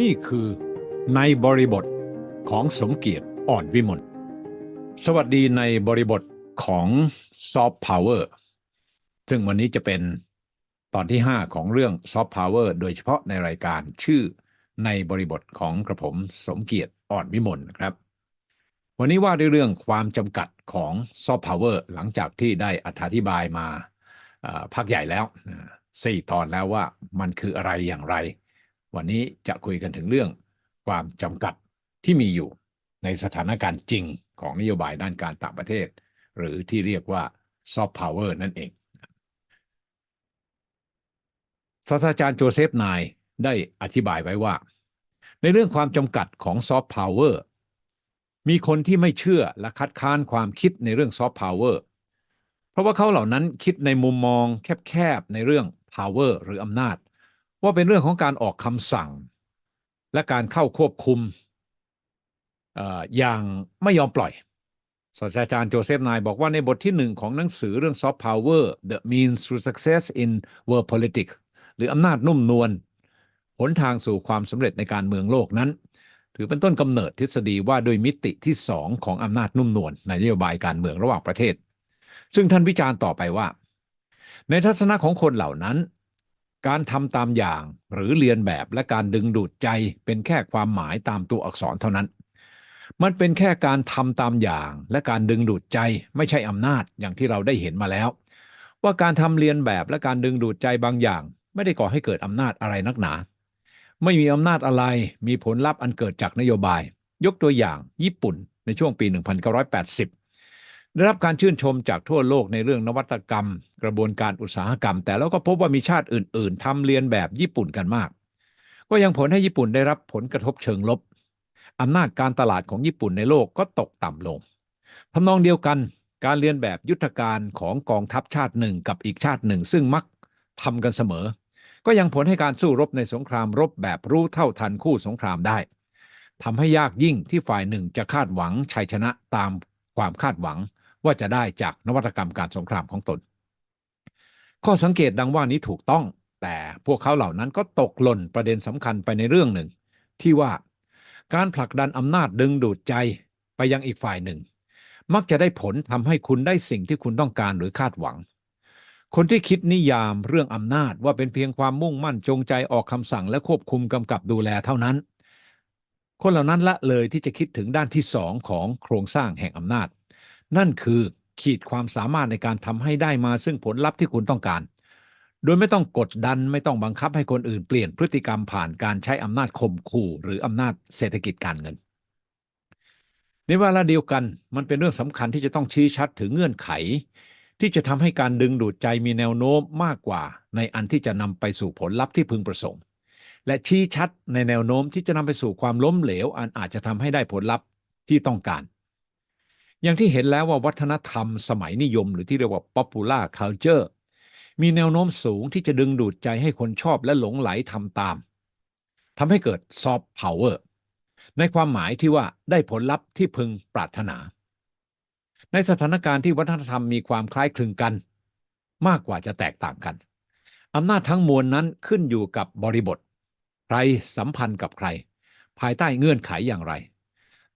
นี่คือในบริบทของสมเกียรติอ่อนวิมลสวัสดีในบริบทของซอฟต์พาวเวอร์ซึ่งวันนี้จะเป็นตอนที่ 5 ของเรื่องซอฟต์พาวเวอร์โดยเฉพาะในรายการชื่อในบริบทของกระผมสมเกียรติอ่อนวิมลนะครับ วันนี้ว่าด้วยเรื่องความจำกัดของซอฟต์พาวเวอร์หลังจากที่ได้อธิบายมาพักใหญ่แล้วอ่าสี่ตอนแล้วว่ามันคืออะไรอย่างไร วันนี้จะคุยกันถึงเรื่องความจำกัดที่มีอยู่ในสถานการณ์จริงของนโยบายด้านการต่างประเทศ หรือที่เรียกว่าซอฟต์พาวเวอร์นั่นเองศาสตราจารย์โจเซฟนายได้อธิบายไว้ว่า ในเรื่องความจำกัดของซอฟต์พาวเวอร์มีคนที่ไม่เชื่อและคัดค้านความคิดในเรื่องซอฟต์พาวเวอร์เพราะว่าเขาเหล่านั้นคิดในมุมมองแคบๆ ในเรื่อง power หรืออำนาจ ว่าเป็นเรื่องของการออกคำสั่ง และการเข้าควบคุมอย่างไม่ยอมปล่อยศาสตราจารย์โจเซฟนายบอกว่าในบทที่หนึ่งของหนังสือเรื่อง Soft Power The Means to Success in World Politics หรืออำนาจนุ่มนวลหนทางสู่ความสำเร็จในการเมืองโลกนั้น ถือเป็นต้นกำเนิดทฤษฎีว่าโดยมิติที่สองของอำนาจนุ่มนวลในนโยบายการเมืองระหว่างประเทศ ซึ่งท่านวิจารณ์ต่อไปว่า ในทัศนะของคนเหล่านั้น การทำตามอย่าง หรือเรียนแบบและการดึงดูดใจเป็นแค่ความหมายตามตัวอักษรเท่านั้น มันเป็นแค่การทำตามอย่างและการดึงดูดใจไม่ใช่อำนาจอย่างที่เราได้เห็นมาแล้ว ว่าการทำเรียนแบบและการดึงดูดใจบางอย่าง ไม่ได้ก่อให้เกิดอำนาจอะไรนักหนา ไม่มีอำนาจอะไรมีผลลัพธ์อันเกิดจากนโยบาย ยกตัวอย่างญี่ปุ่นในช่วงปี 1980 ได้รับการชื่นชมจากทั่วโลกในเรื่องนวัตกรรม กระบวนการอุตสาหกรรม แต่แล้วก็พบว่ามีชาติอื่น ๆทำเรียนแบบญี่ปุ่นกันมาก ก็ยังผลให้ญี่ปุ่นได้รับผลกระทบเชิงลบอำนาจการตลาดของญี่ปุ่นในโลกก็ตกต่ำลงทำนองเดียวกันการเรียนแบบยุทธการของกองทัพชาติหนึ่งกับอีกชาติหนึ่ง ซึ่งมักทำกันเสมอ ก็ยังผลให้การสู้รบในสงครามรบแบบรู้เท่าทันคู่สงครามได้ทำให้ยากยิ่งที่ฝ่ายหนึ่งจะคาดหวังชัยชนะตามความคาดหวัง ว่าจะได้จากนวัตกรรมการสงครามของตน ข้อสังเกตดังว่านี้ถูกต้อง แต่พวกเขาเหล่านั้นก็ตกหล่นประเด็นสำคัญไปในเรื่องหนึ่ง ที่ว่าการผลักดันอำนาจดึงดูดใจไปยังอีกฝ่ายหนึ่ง มักจะได้ผลทำให้คุณได้สิ่งที่คุณต้องการหรือคาดหวัง คนที่คิดนิยามเรื่องอำนาจว่าเป็นเพียงความมุ่งมั่นจงใจออกคำสั่งและควบคุมกำกับดูแลเท่านั้น คนเหล่านั้นละเลยที่จะคิดถึงด้านที่สองของโครงสร้างแห่งอำนาจ นั่นคือขีดความสามารถในการทำให้ได้มาซึ่งผลลัพธ์ที่คุณต้องการ โดยไม่ต้องกดดันไม่ต้องบังคับให้คนอื่นเปลี่ยนพฤติกรรมผ่านการใช้อำนาจข่มขู่ หรืออำนาจเศรษฐกิจการเงิน ในเวลาเดียวกันมันเป็นเรื่องสำคัญที่จะต้องชี้ชัดถึงเงื่อนไข ที่จะทำให้การดึงดูดใจมีแนวโน้มมากกว่า ในอันที่จะนำไปสู่ผลลัพธ์ที่พึงประสงค์ และชี้ชัดในแนวโน้มที่จะนำไปสู่ความล้มเหลว อันอาจจะทำให้ได้ผลลัพธ์ที่ต้องการ อย่างที่เห็นแล้วว่าวัฒนธรรมสมัยนิยม หรือที่เรียกว่า popular culture มีแนวโน้มสูงที่จะดึงดูดใจให้คนชอบและหลงไหลทำตามทำให้เกิด soft power ในความหมายที่ว่าได้ผลลัพธ์ที่พึงปรารถนา ในสถานการณ์ที่วัฒนธรรมมีความคล้ายคลึงกัน มากกว่าจะแตกต่างกันอำนาจทั้งมวลนั้นขึ้นอยู่กับบริบท ใครสัมพันธ์กับใคร ภายใต้เงื่อนไขอย่างไร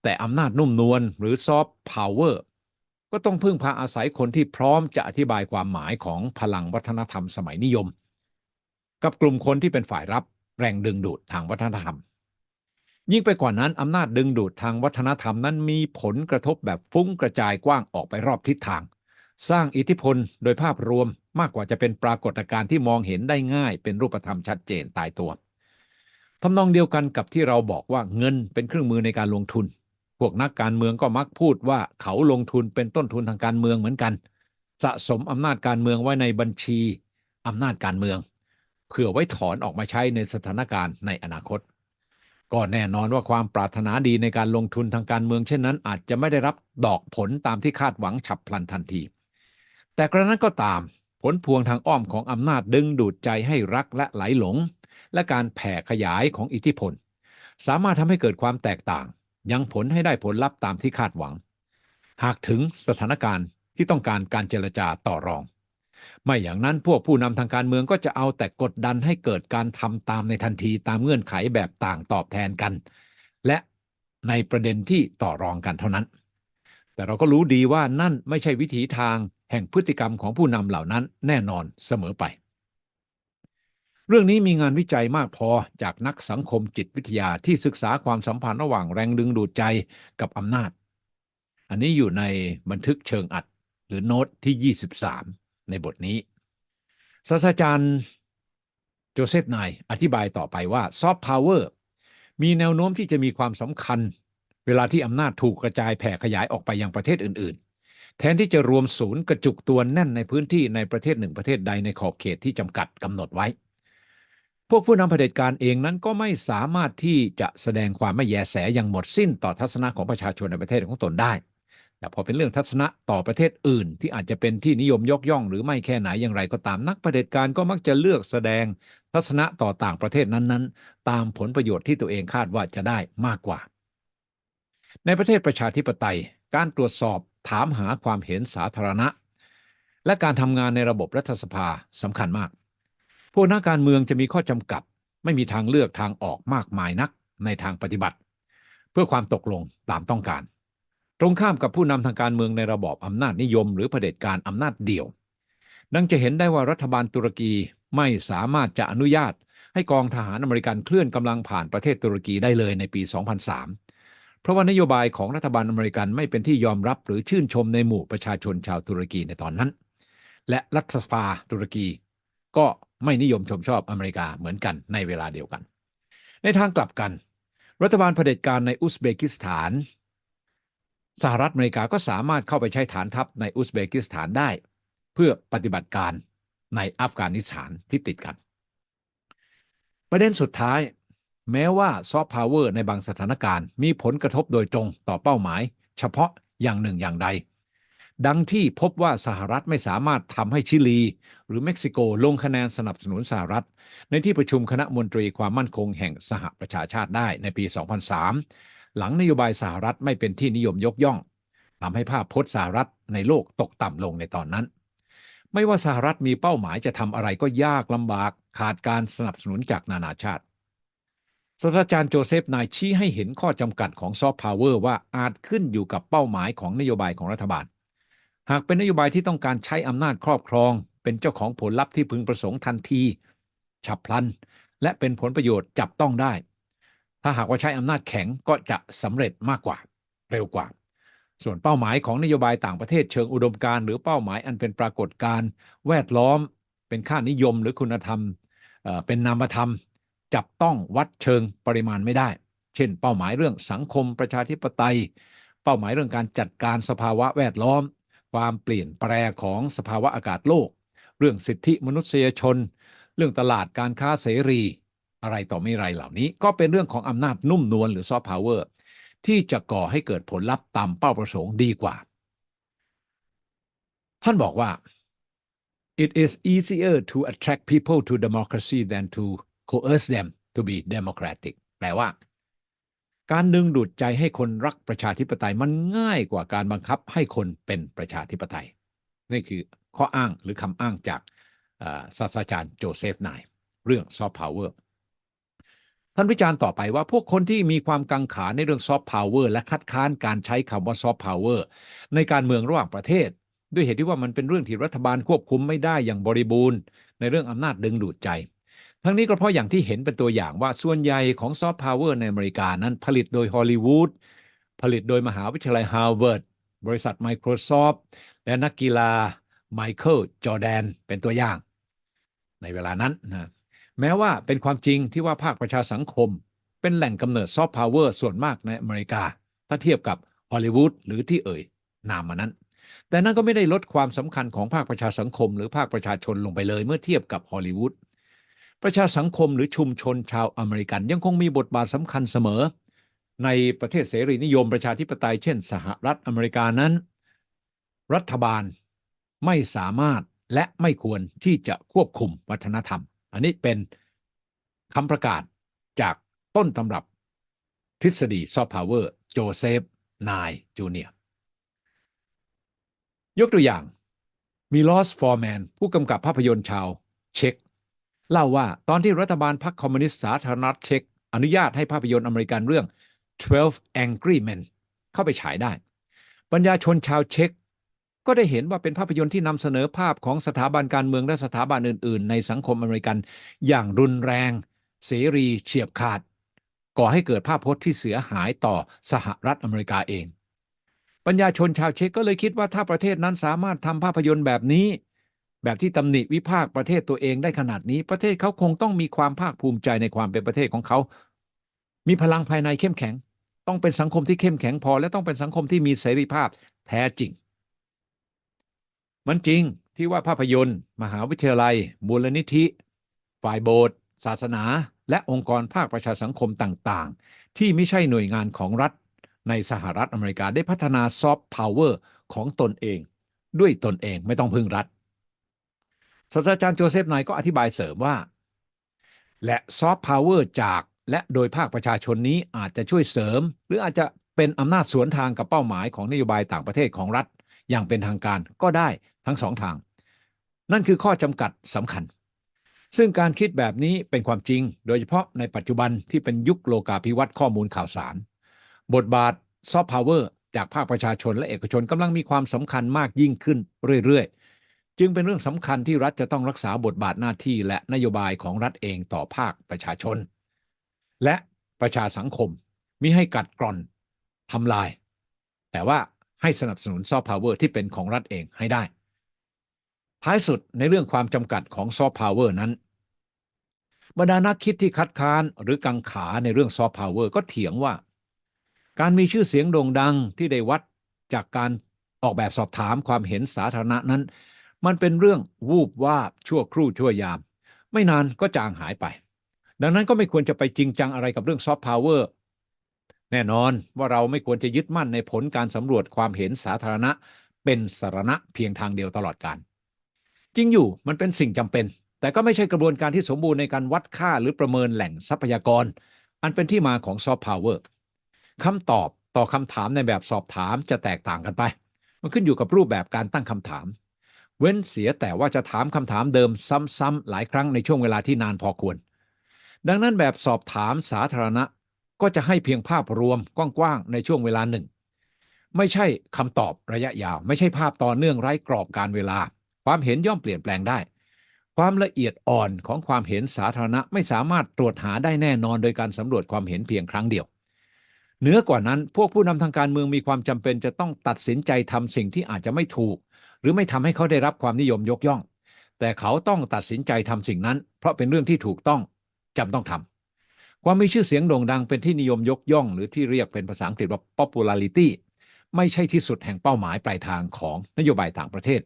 แต่อำนาจนุ่มนวลหรือซอฟต์พาวเวอร์ก็ต้องพึ่งพาอาศัยคนที่พร้อมจะอธิบายความหมายของพลังวัฒนธรรมสมัยนิยม กับกลุ่มคนที่เป็นฝ่ายรับแรงดึงดูดทางวัฒนธรรม ยิ่งไปกว่านั้นอำนาจดึงดูดทางวัฒนธรรมนั้นมีผลกระทบแบบฟุ้งกระจายกว้างออกไปรอบทิศทาง สร้างอิทธิพลโดยภาพรวมมากกว่าจะเป็นปรากฏการณ์ที่มองเห็นได้ง่าย เป็นรูปธรรมชัดเจนตายตัวทำนองเดียวกันกับที่เราบอกว่าเงินเป็นเครื่องมือในการลงทุน พวกนักการเมืองก็มักพูดว่าเขาลงทุนเป็นต้นทุนทางการเมืองเหมือนกัน สะสมอำนาจการเมืองไว้ในบัญชีอำนาจการเมือง เพื่อไว้ถอนออกมาใช้ในสถานการณ์ในอนาคต ก็แน่นอนว่าความปรารถนาดีในการลงทุนทางการเมืองเช่นนั้น อาจจะไม่ได้รับดอกผลตามที่คาดหวังฉับพลันทันที แต่กระนั้นก็ตามผลพวงทางอ้อมของอำนาจดึงดูดใจให้รักและไหลหลง และการแผ่ขยายของอิทธิพล สามารถทำให้เกิดความแตกต่าง ยังผลให้ได้ผลลัพธ์ตามที่คาดหวัง หากถึงสถานการณ์ที่ต้องการการเจรจาต่อรอง ไม่อย่างนั้นพวกผู้นำทางการเมืองก็จะเอาแต่กดดันให้เกิดการทำตามในทันทีตามเงื่อนไขแบบต่างตอบแทนกัน และในประเด็นที่ต่อรองกันเท่านั้น แต่เราก็รู้ดีว่านั่นไม่ใช่วิถีทางแห่งพฤติกรรมของผู้นำเหล่านั้นแน่นอนเสมอไป เรื่องนี้มีงานวิจัยมากพอจากนักสังคมจิตวิทยาที่ศึกษาความสัมพันธ์ระหว่างแรงดึงดูดใจกับอำนาจ อันนี้อยู่ในบันทึกเชิงอัดหรือโน้ตที่ 23 ในบทนี้ศาสตราจารย์โจเซฟนายอธิบายต่อไปว่าซอฟต์พาวเวอร์มีแนวโน้มที่จะมีความสำคัญ เวลาที่อำนาจถูกกระจายแผ่ขยายออกไปยังประเทศอื่น ๆ แทนที่จะรวมศูนย์กระจุกตัวแน่นในพื้นที่ในประเทศหนึ่งประเทศใดในขอบเขตที่จำกัดกำหนดไว้ พวกผู้นำเผด็จการเองนั้นก็ไม่สามารถที่จะแสดงความไม่แยแสอย่างหมดสิ้นต่อทัศนะของประชาชนในประเทศของตนได้ แต่พอเป็นเรื่องทัศนะต่อประเทศอื่น ที่อาจจะเป็นที่นิยมยกย่อง หรือไม่แค่ไหนอย่างไรก็ตามนักเผด็จการก็มักจะเลือกแสดงทัศนะต่อต่างประเทศนั้นๆ ตามผลประโยชน์ที่ตัวเองคาดว่าจะได้มากกว่า ในประเทศประชาธิปไตย การตรวจสอบถามหาความเห็นสาธารณะ และการทำงานในระบบรัฐสภาสำคัญมาก พวกนักการเมืองจะมีข้อจำกัด ไม่มีทางเลือกทางออกมากมายนักในทางปฏิบัติ เพื่อความตกลงตามต้องการ ตรงข้ามกับผู้นำทางการเมืองในระบอบอำนาจนิยม หรือเผด็จการอำนาจเดี่ยว ดังจะเห็นได้ว่ารัฐบาลตุรกีไม่สามารถจะอนุญาต ให้กองทหารอเมริกันเคลื่อนกำลังผ่านประเทศตุรกีได้เลยในปี 2003 เพราะว่านโยบายของรัฐบาลอเมริกันไม่เป็นที่ยอมรับหรือชื่นชมในหมู่ประชาชนชาวตุรกีในตอนนั้น และรัฐสภาตุรกี ก็ไม่นิยมชมชอบอเมริกาเหมือนกันในเวลาเดียวกัน ในทางกลับกัน รัฐบาลเผด็จการในอุซเบกิสถาน สหรัฐอเมริกาก็สามารถเข้าไปใช้ฐานทัพในอุซเบกิสถานได้ เพื่อปฏิบัติการในอัฟกานิสถานที่ติดกัน ประเด็นสุดท้าย แม้ว่าซอฟต์พาวเวอร์ในบางสถานการณ์มีผลกระทบโดยตรงต่อเป้าหมาย เฉพาะอย่างหนึ่งอย่างใด ดังที่พบว่าสหรัฐไม่สามารถทำให้ชิลี หรือเม็กซิโกลงคะแนนสนับสนุนสหรัฐ ในที่ประชุมคณะมนตรีความมั่นคงแห่งสหประชาชาติได้ในปี 2003 หลังนโยบายสหรัฐไม่เป็นที่นิยมยกย่องทำให้ภาพพจน์สหรัฐในโลกตกต่ำลงในตอนนั้น ไม่ว่าสหรัฐมีเป้าหมายจะทำอะไรก็ยากลำบากขาดการสนับสนุนจากนานาชาติศาสตราจารย์โจเซฟนายชี้ให้เห็นข้อจำกัดของซอฟต์พาวเวอร์ว่าอาจขึ้นอยู่กับเป้าหมายของนโยบายของรัฐบาล หากเป็นนโยบายที่ต้องการใช้อำนาจครอบครอง เป็นเจ้าของผลลัพธ์ที่พึงประสงค์ทันที ฉับพลัน และเป็นผลประโยชน์จับต้องได้ ถ้าหากว่าใช้อำนาจแข็งก็จะสำเร็จมากกว่า เร็วกว่า ส่วนเป้าหมายของนโยบายต่างประเทศเชิงอุดมการหรือเป้าหมายอันเป็นปรากฏการณ์แวดล้อม เป็นค่านิยมหรือคุณธรรมเป็นนามธรรม จับต้องวัดเชิงปริมาณไม่ได้ เช่น เป้าหมายเรื่องสังคมประชาธิปไตย เป้าหมายเรื่องการจัดการสภาวะแวดล้อม ความเปลี่ยนแปลของสภาวะอากาศโลก เรื่องสิทธิมนุษยชน เรื่องตลาดการค้าเสรี อะไรต่อไม่ไรเหล่านี้ ก็เป็นเรื่องของอำนาจนุ่มนวลหรือซอฟต์พาวเวอร์ที่จะก่อให้เกิดผลลัพธ์ตามเป้าประสงค์ดีกว่า ท่านบอกว่า it is easier to attract people to democracy than to coerce them to be democratic แปลว่า การดึงดูดใจให้คนรักประชาธิปไตยมันง่ายกว่าการบังคับให้คนเป็นประชาธิปไตย นี่คือข้ออ้างหรือคำอ้างจากศาสตราจารย์โจเซฟไนเรื่องซอฟต์พาวเวอร์ท่านวิจารณ์ต่อไปว่าพวกคนที่มีความกังขาในเรื่องซอฟต์พาวเวอร์และคัดค้านการใช้คำว่าซอฟต์พาวเวอร์ในการเมืองระหว่างประเทศ ด้วยเหตุที่ว่ามันเป็นเรื่องที่รัฐบาลควบคุมไม่ได้อย่างบริบูรณ์ ในเรื่องอำนาจดึงดูดใจ ทั้งนี้ก็เพราะอย่างที่เห็นเป็นตัวอย่างว่าส่วนใหญ่ของซอฟต์พาวเวอร์ในอเมริกานั้นผลิตโดยฮอลลีวูดผลิตโดยมหาวิทยาลัยฮาร์วาร์ดบริษัท Microsoft และนักกีฬาไมเคิลจอแดนเป็นตัวอย่าง ในเวลานั้นนะแม้ว่าเป็นความจริงที่ว่าภาคประชาสังคม เป็นแหล่งกำเนิดซอฟต์พาวเวอร์ส่วนมากในอเมริกา ถ้าเทียบกับฮอลลีวูดหรือที่เอ่ย นามมานั้น แต่นั่นก็ไม่ได้ลดความสำคัญของภาคประชาสังคม หรือภาคประชาชนลงไปเลยเมื่อเทียบกับฮอลลีวูด ประชาสังคมหรือชุมชนชาวอเมริกัน ยังคงมีบทบาทสำคัญเสมอ ในประเทศเสรีนิยมประชาธิปไตยเช่น สหรัฐอเมริกานั้น รัฐบาลไม่สามารถและไม่ควรที่จะควบคุมวัฒนธรรม อันนี้เป็นคำประกาศจากต้นตำรับทฤษฎีซอฟต์พาวเวอร์โจเซฟนายจูเนียยกตัวอย่างมีลอสฟอร์แมนผู้กำกับภาพยนตร์ชาวเช็ก เล่าว่าตอนที่รัฐบาลพรรคคอมมิวนิสต์สาธารณรัฐเช็กอนุญาตให้ภาพยนตร์อเมริกันเรื่อง 12 Angry Men เข้าไปฉายได้ปัญญาชนชาวเช็กก็ได้เห็นว่าเป็นภาพยนตร์ที่นำเสนอภาพของสถาบันการเมืองและสถาบันอื่น ๆ ในสังคมอเมริกันอย่างรุนแรง เสรีเฉียบขาด ก่อให้เกิดภาพพจน์ที่เสียหายต่อสหรัฐอเมริกาเอง ปัญญาชนชาวเช็กก็เลยคิดว่าถ้าประเทศนั้นสามารถทำภาพยนตร์แบบนี้ แบบที่ตำหนิวิพากษ์ประเทศตัวเองได้ขนาดนี้ ประเทศเขาคงต้องมีความภาคภูมิใจในความเป็นประเทศของเขา มีพลังภายในเข้มแข็ง ต้องเป็นสังคมที่เข้มแข็งพอ และต้องเป็นสังคมที่มีเสรีภาพแท้จริง มันจริงที่ว่าภาพยนตร์ มหาวิทยาลัย มูลนิธิ ฝ่ายโบสถ์ศาสนา และองค์กรภาคประชาสังคมต่างๆ ที่ไม่ใช่หน่วยงานของรัฐ ในสหรัฐอเมริกาได้พัฒนาซอฟต์พาวเวอร์ของตนเอง ด้วยตนเองไม่ต้องพึ่งรัฐ ศาสตราจารย์โจเซฟไนก็อธิบายเสริมว่า และซอฟต์พาวเวอร์จากและโดยภาคประชาชนนี้อาจจะช่วยเสริม หรืออาจจะเป็นอำนาจสวนทางกับเป้าหมายของนโยบายต่างประเทศของรัฐ อย่างเป็นทางการก็ได้ทั้งสองทาง นั่นคือข้อจำกัดสำคัญ ซึ่งการคิดแบบนี้เป็นความจริง โดยเฉพาะในปัจจุบันที่เป็นยุคโลกาภิวัตน์ข้อมูลข่าวสาร บทบาทซอฟต์พาวเวอร์จากภาคประชาชนและเอกชนกำลังมีความสำคัญมากยิ่งขึ้นเรื่อยๆ จึงเป็นเรื่องสำคัญที่รัฐจะต้องรักษาบทบาทหน้าที่และนโยบายของรัฐเองต่อภาคประชาชน และประชาสังคมมิให้กัดกร่อนทำลาย แต่ว่าให้สนับสนุนซอฟต์พาวเวอร์ที่เป็นของรัฐเองให้ได้ ท้ายสุดในเรื่องความจำกัดของซอฟต์พาวเวอร์นั้นบรรดานักคิดที่คัดค้านหรือกังขาในเรื่องซอฟต์พาวเวอร์ก็เถียงว่า การมีชื่อเสียงโด่งดังที่ได้วัดจากการออกแบบสอบถามความเห็นสาธารณะนั้น มันเป็นเรื่องวูบวาบชั่วครู่ชั่วยาม ไม่นานก็จางหายไป ดังนั้นก็ไม่ควรจะไปจริงจังอะไรกับเรื่องซอฟต์พาวเวอร์แน่นอนว่าเราไม่ควรจะยึดมั่นในผลการสำรวจความเห็นสาธารณะ เป็นสาระเพียงทางเดียวตลอดการ จริงอยู่มันเป็นสิ่งจำเป็น แต่ก็ไม่ใช่กระบวนการที่สมบูรณ์ในการวัดค่าหรือประเมินแหล่งทรัพยากร อันเป็นที่มาของซอฟต์พาวเวอร์คำตอบต่อคำถามในแบบสอบถามจะแตกต่างกันไป มันขึ้นอยู่กับรูปแบบการตั้งคำถาม เว้นเสียแต่ว่าจะถามคำถามเดิมซ้ำๆหลายครั้งในช่วงเวลาที่นานพอควร ดังนั้นแบบสอบถามสาธารณะก็จะให้เพียงภาพรวมกว้างๆในช่วงเวลาหนึ่ง ไม่ใช่คำตอบระยะยาว ไม่ใช่ภาพต่อเนื่องไร้กรอบการเวลา ความเห็นย่อมเปลี่ยนแปลงได้ ความละเอียดอ่อนของความเห็นสาธารณะไม่สามารถตรวจหาได้แน่นอนโดยการสำรวจความเห็นเพียงครั้งเดียวเหนือกว่านั้นพวกผู้นำทางการเมืองมีความจำเป็นจะต้องตัดสินใจทำสิ่งที่อาจจะไม่ถูก หรือไม่ทำให้เขาได้รับความนิยมยกย่อง แต่เขาต้องตัดสินใจทำสิ่งนั้น เพราะเป็นเรื่องที่ถูกต้องจำต้องทำความมีชื่อเสียงโด่งดังเป็นที่นิยมยกย่อง หรือที่เรียกเป็นภาษาอังกฤษว่า popularity ไม่ใช่ที่สุดแห่งเป้าหมายปลายทางของนโยบายต่างประเทศ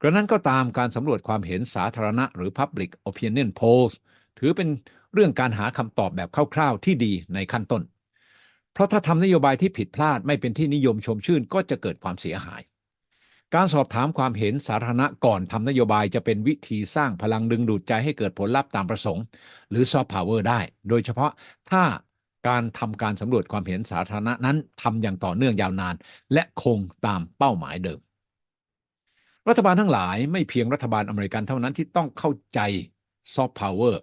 กระนั้นก็ตามการสำรวจความเห็นสาธารณะหรือ Public Opinion Polls ถือเป็นเรื่องการหาคำตอบแบบคร่าวๆ ที่ดีในขั้นต้น เพราะถ้าทำนโยบายที่ผิดพลาดไม่เป็นที่นิยมชมชื่นก็จะเกิดความเสียหาย การสอบถามความเห็นสาธารณะก่อนทำนโยบายจะเป็นวิธีสร้างพลังดึงดูดใจให้เกิดผลลัพธ์ตามประสงค์ หรือซอฟต์พาวเวอร์ได้ โดยเฉพาะถ้าการทำการสำรวจความเห็นสาธารณะนั้นทำอย่างต่อเนื่องยาวนาน และคงตามเป้าหมายเดิม รัฐบาลทั้งหลายไม่เพียงรัฐบาลอเมริกันเท่านั้นที่ต้องเข้าใจซอฟต์พาวเวอร์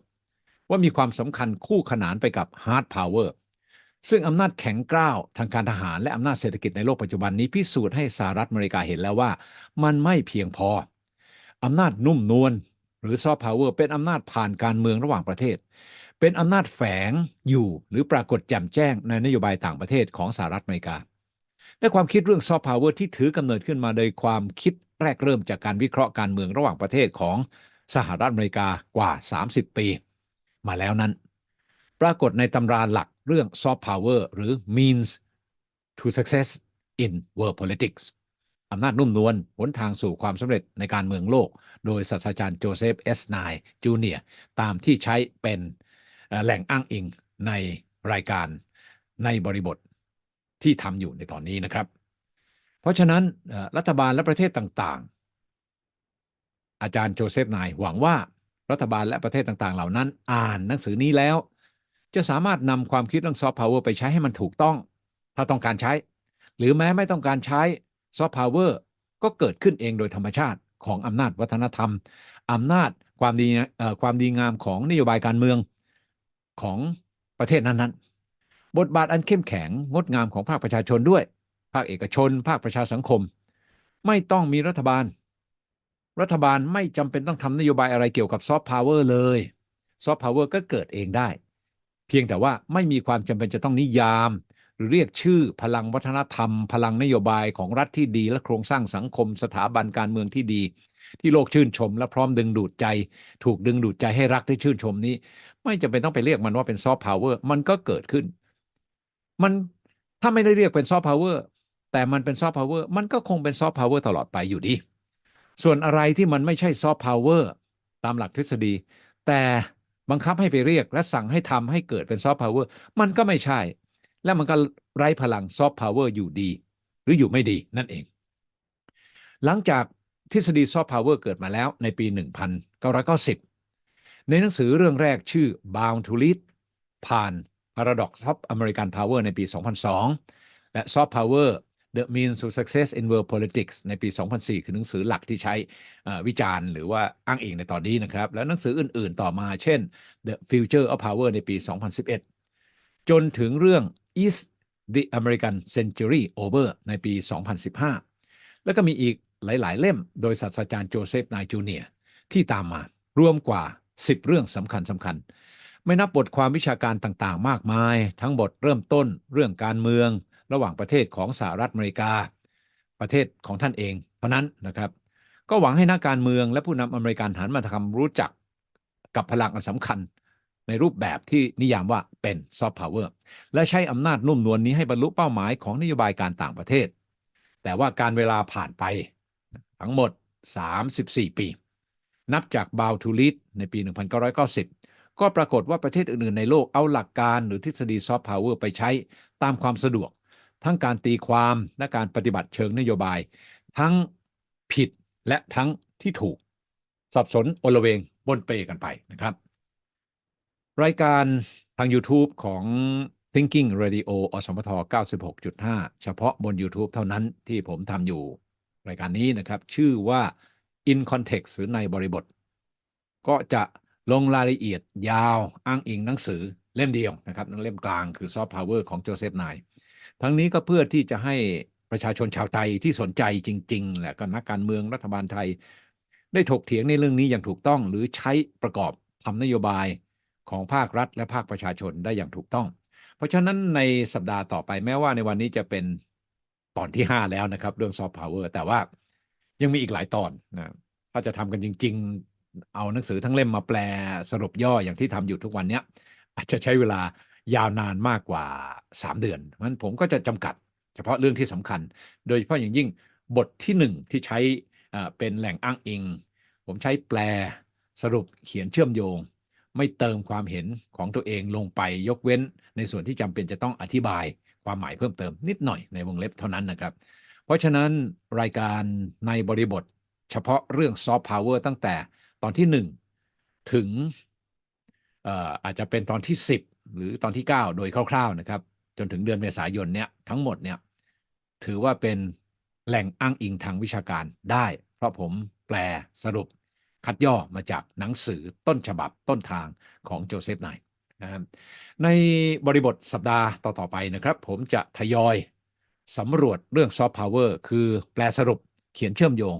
ว่ามีความสำคัญคู่ขนานไปกับฮาร์ดพาวเวอร์ ซึ่งอำนาจแข็งกร้าวทางการทหารและอำนาจเศรษฐกิจในโลกปัจจุบันนี้พิสูจน์ให้สหรัฐอเมริกาเห็นแล้วว่า มันไม่เพียงพอ อำนาจนุ่มนวลหรือซอฟต์พาวเวอร์เป็นอำนาจผ่านการเมืองระหว่างประเทศ เป็นอำนาจแฝงอยู่หรือปรากฏแจ่มแจ้งในนโยบายต่างประเทศของสหรัฐอเมริกาและความคิดเรื่องซอฟต์พาวเวอร์ที่ถือกำเนิดขึ้นมาโดยความคิดแรกเริ่มจากการวิเคราะห์การเมืองระหว่างประเทศของสหรัฐอเมริกากว่า 30 ปี มาแล้วนั้น ปรากฏในตำราหลักเรื่องซอฟต์พาวเวอร์หรือ means to success in world politics อำนาจนุ่มนวลหนทางสู่ความสำเร็จในการเมืองโลก โดยศาสตราจารย์โจเซฟเอสไนจูเนียตามที่ใช้เป็นแหล่งอ้างอิงในรายการในบริบทที่ทำอยู่ในตอนนี้นะครับ เพราะฉะนั้นรัฐบาลและประเทศต่างๆ อาจารย์โจเซฟไนหวังว่ารัฐบาลและประเทศต่างๆ เหล่านั้น อ่านหนังสือนี้แล้ว จะสามารถนำความคิดเรื่องซอฟต์พาวเวอร์ไปใช้ให้มันถูกต้อง ถ้าต้องการใช้ หรือแม้ไม่ต้องการใช้ซอฟต์พาวเวอร์ก็เกิดขึ้นเองโดยธรรมชาติของอำนาจวัฒนธรรมอำนาจความดีความดีงามของนโยบายการเมืองของประเทศนั้นๆ บทบาทอันเข้มแข็งงดงามของภาคประชาชนด้วย ภาคเอกชน ภาคประชาสังคม ไม่ต้องมีรัฐบาล รัฐบาลไม่จำเป็นต้องทำนโยบายอะไรเกี่ยวกับซอฟต์พาวเวอร์เลยซอฟต์พาวเวอร์ก็เกิดเองได้ พียงแต่ว่าไม่มีความจำเป็นจะต้องนิยาม หรือเรียกชื่อพลังวัฒนธรรม พลังนโยบายของรัฐที่ดี และโครงสร้างสังคมสถาบันการเมืองที่ดี ที่โลกชื่นชม และพร้อมดึงดูดใจ ถูกดึงดูดใจให้รักที่ชื่นชมนี้ ไม่จำเป็นต้องไปเรียกมันว่าเป็นซอฟต์พาวเวอร์มันก็เกิดขึ้น มันถ้าไม่ได้เรียกเป็นซอฟต์พาวเวอร์แต่มันเป็นซอฟต์พาวเวอร์มันก็คงเป็นซอฟต์พาวเวอร์ตลอดไปอยู่ดี ส่วนอะไรที่มันไม่ใช่ซอฟต์พาวเวอร์ตามหลักทฤษฎี แต่ บังคับให้ไปเรียก และสั่งให้ทำให้เกิดเป็นซอฟต์พาวเวอร์มันก็ไม่ใช่ และมันก็ไร้พลังซอฟต์พาวเวอร์อยู่ดี หรืออยู่ไม่ดีนั่นเอง หลังจากทฤษฎีซอฟต์พาวเวอร์เกิดมาแล้วในปี 1990 ในหนังสือเรื่องแรกชื่อ Bound to Lead ผ่าน Paradox of American Power ในปี 2002 และ Soft Power The Means to Success in World Politics ในปี 2004 คือหนังสือหลักที่ใช้วิจารณ์หรือว่าอ้างอิงในตอนนี้นะครับ แล้วหนังสืออื่นๆต่อมาเช่น The Future of Power ในปี 2011 จนถึงเรื่อง Is the American Century Over ในปี 2015 แล้วก็มีอีกหลายๆ เล่มโดยศาสตราจารย์โจเซฟนายจูเนียร์ที่ตามมารวมกว่า 10 เรื่องสำคัญสำคัญ ไม่นับบทความวิชาการต่างๆ มากมาย ทั้งบทเริ่มต้น เรื่องการเมือง ระหว่างประเทศของสหรัฐอเมริกา ประเทศของท่านเอง เพราะนั้นนะครับ ก็หวังให้นักการเมืองและผู้นำอเมริกันหันมาทำรู้จักกับพลังอันสำคัญในรูปแบบที่นิยามว่าเป็นซอฟต์พาวเวอร์และใช้อำนาจนุ่มนวลนนี้ให้บรรลุเป้าหมายของนโยบายการต่างประเทศ แต่ว่าการเวลาผ่านไปทั้งหมด 34 ปี นับจากบาวทูลิ d ในปี 1990 ก็ปรากฏว่าประเทศอื่นๆในโลกเอาหลักการหรือทฤษฎีซอฟต์พาวเวอร์ไปใช้ตามความสะดวก ทั้งการตีความและการปฏิบัติเชิงนโยบาย ทั้งผิดและทั้งที่ถูก สับสนโอลเวงบนเปกันไปนะครับ รายการทาง YouTube ของ Thinking Radio อสมท 96.5 เฉพาะบน YouTube เท่านั้นที่ผมทำอยู่ รายการนี้นะครับ ชื่อว่า In Context หรือในบริบท ก็จะลงรายละเอียดยาวอ้างอิงหนังสือเล่มเดียวนะครับเล่มกลางคือ Soft Power ของโจเซฟนาย ทั้งนี้ก็เพื่อที่จะให้ประชาชนชาวไทยที่สนใจจริงๆแหละก็นักการเมืองรัฐบาลไทย ได้ถกเถียงในเรื่องนี้อย่างถูกต้อง หรือใช้ประกอบทำนโยบายของภาครัฐ และภาคประชาชนได้อย่างถูกต้อง เพราะฉะนั้นในสัปดาห์ต่อไปแม้ว่าในวันนี้จะเป็นตอนที่ 5 แล้วนะครับ เรื่องซอฟต์พาวเวอร์แต่ว่ายังมีอีกหลายตอนนะถ้าจะทำกันจริง ๆ เอาหนังสือทั้งเล่มมาแปลสรุปย่ออย่างที่ทำอยู่ทุกวันเนี้ยอาจจะใช้เวลา ยาวนานมากกว่า 3 เดือนเพราะฉะนั้นผมก็จะจำกัดเฉพาะเรื่องที่สำคัญ โดยเฉพาะอย่างยิ่งบทที่ 1 ที่ใช้เป็นแหล่งอ้างอิง ผมใช้แปลสรุปเขียนเชื่อมโยง ไม่เติมความเห็นของตัวเองลงไปยกเว้น ในส่วนที่จำเป็นจะต้องอธิบายความหมายเพิ่มเติมนิดหน่อยในวงเล็บเท่านั้นนะครับ เพราะฉะนั้นรายการในบริบท เฉพาะเรื่องซอฟต์พาวเวอร์ตั้งแต่ตอนที่ 1 ถึงเอ่ออาจจะเป็นตอนที่ 10 หรือตอนที่ 9 โดยคร่าวๆนะครับ จนถึงเดือนเมษายนเนี่ยทั้งหมดเนี่ยถือว่าเป็นแหล่งอ้างอิงทางวิชาการได้ เพราะผมแปลสรุปคัดย่อมาจากหนังสือต้นฉบับต้นทางของโจเซฟไนน์นะครับในบริบทสัปดาห์ต่อ ๆ ไปนะครับ ผมจะทยอยสำรวจเรื่องซอฟต์พาวเวอร์คือแปลสรุปเขียนเชื่อมโยง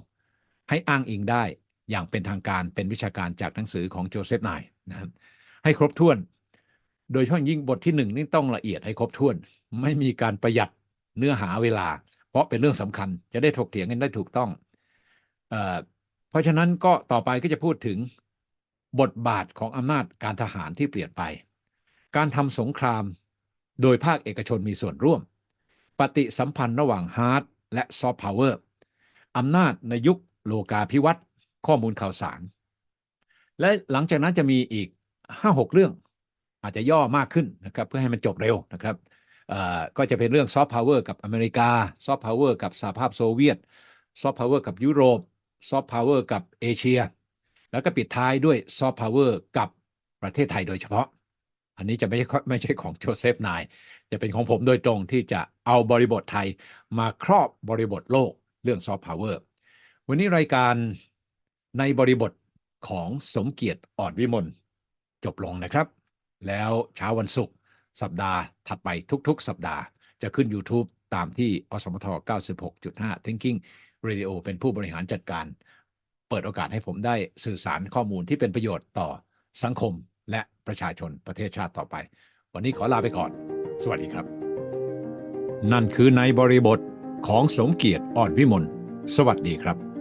ให้อ้างอิงได้อย่างเป็นทางการเป็นวิชาการจากหนังสือของโจเซฟไนน์นะครับให้ครบถ้วน โดยเฉพาะยิ่งบทที่หนึ่งนี่ต้องละเอียดให้ครบถ้วน ไม่มีการประหยัดเนื้อหาเวลา เพราะเป็นเรื่องสำคัญจะได้ถกเถียงกันได้ถูกต้องเอเพราะฉะนั้นก็ต่อไปก็จะพูดถึงบทบาทของอำนาจการทหารที่เปลี่ยนไป การทำสงครามโดยภาคเอกชนมีส่วนร่วม ปฏิสัมพันธ์ระหว่างฮาร์ดและซอฟต์พาวเวอร์อำนาจในยุคโลกาภิวัตน์ข้อมูลข่าวสาร และหลังจากนั้นจะมีอีก 5-6 เรื่อง อาจจะย่อมากขึ้นนะครับเพื่อให้มันจบเร็วนะครับก็จะเป็นเรื่องซอฟต์พาวเวอร์กับอเมริกาซอฟต์พาวเวอร์กับสหภาพโซเวียตซอฟต์พาวเวอร์กับยุโรปซอฟต์พาวเวอร์กับเอเชีย แล้วก็ปิดท้ายด้วยซอฟต์พาวเวอร์กับประเทศไทยโดยเฉพาะ อันนี้จะไม่ใช่ไม่ใช่ของโจเซฟนายจะเป็นของผมโดยตรงที่จะเอาบริบทไทยมาครอบบริบทโลกเรื่องซอฟต์พาวเวอร์วันนี้รายการในบริบทของสมเกียรติอ่อนวิมลจบลงนะครับ แล้วเช้าวันศุกร์สัปดาห์ถัดไปทุกๆ สัปดาห์จะขึ้น YouTube ตามที่อสมท 96.5 Thinking Radio เป็นผู้บริหารจัดการ เปิดโอกาสให้ผมได้สื่อสารข้อมูลที่เป็นประโยชน์ต่อสังคมและประชาชนประเทศชาติต่อไป วันนี้ขอลาไปก่อน สวัสดีครับ นั่นคือในบริบทของสมเกียรติอ่อนวิมลสวัสดีครับ